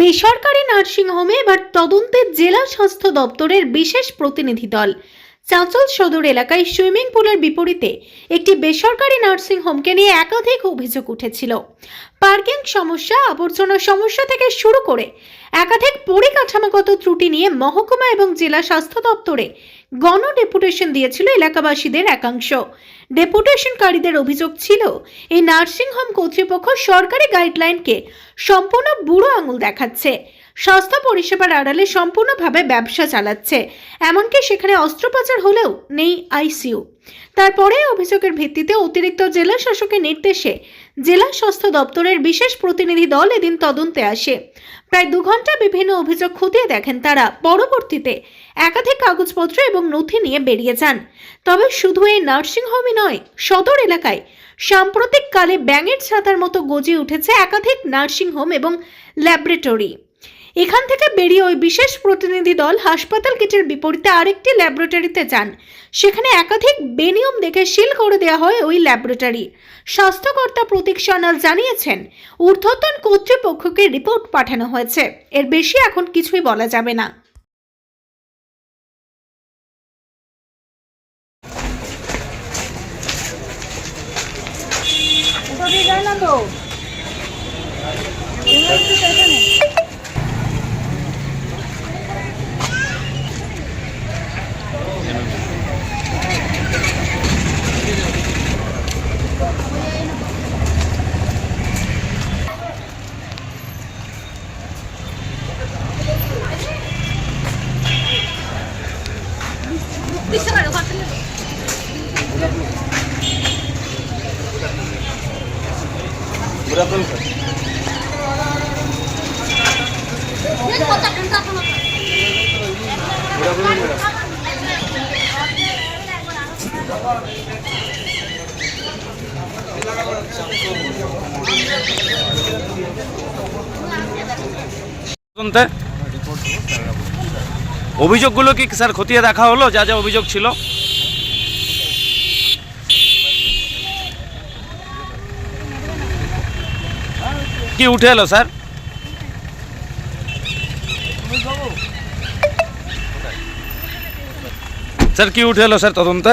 বেসরকারি নার্সিংহোমে এবার তদন্তে জেলা স্বাস্থ্য দপ্তরের বিশেষ প্রতিনিধি দল। চাঁচল সদর এলাকায় সুইমিং পুলের বিপরীতে একটি বেসরকারি নার্সিংহোমকে নিয়ে একাধিক অভিযোগ উঠেছিল। পার্কিং সমস্যা আবর্জনা সমস্যা থেকে শুরু করে একাধিক পরিকাঠামোগত ত্রুটি নিয়ে মহকুমা এবং জেলা স্বাস্থ্য দপ্তরে গণ ডেপুটেশন দিয়েছিল এলাকাবাসীদের একাংশ। ডেপুটেশনকারীদের অভিযোগ ছিল, এই নার্সিংহোম কর্তৃপক্ষ সরকারি গাইডলাইনকে সম্পূর্ণ বুড়ো আঙুল দেখাচ্ছে। স্বাস্থ্য পরিষেবার আড়ালে সম্পূর্ণভাবে ব্যবসা চালাচ্ছে। এমনকি সেখানে অস্ত্রোপচার হলেও নেই আইসিইউ। তারপরে অভিযোগের ভিত্তিতে অতিরিক্ত জেলা শাসকের নির্দেশে জেলা স্বাস্থ্য দপ্তরের বিশেষ প্রতিনিধি দল এদিন তদন্তে আসে। প্রায় দু ঘণ্টা বিভিন্ন অভিযোগ খতিয়ে দেখেন তারা। পরবর্তীতে একাধিক কাগজপত্র এবং নথি নিয়ে বেরিয়ে যান। তবে শুধু এই নার্সিংহোমই নয়, সদর এলাকায় সাম্প্রতিককালে ব্যাঙের ছাতার মতো গজিয়ে উঠেছে একাধিক নার্সিংহোম এবং ল্যাবরেটরি। এখান থেকে বেরিয়ে ওই বিশেষ প্রতিনিধি দল হাসপাতাল কিটের বিপরীতে আরেকটি ল্যাবরেটরিতে যান। সেখানে একাধিক বেনিয়ম দেখে সিল করে দেওয়া হয় ওই ল্যাবরেটরি। স্বাস্থ্যকর্তা প্রতীক সান্যাল জানিয়েছেন, ঊর্ধ্বতন কর্তৃপক্ষকে রিপোর্ট পাঠানো হয়েছে। এর বেশি এখন কিছুই বলা যাবে না। 미스가 요가 틀리고. 뭐라 그러는 얘는 맞다 간다 하나. 뭐라 그러는 거야? कोणतं অভিযোগগুলো কি স্যার খতিয়ে দেখা হলো? যা যা অভিযোগ ছিল। কি উঠে এলো স্যার? স্যার, কি উঠে এলো স্যার তদন্তে?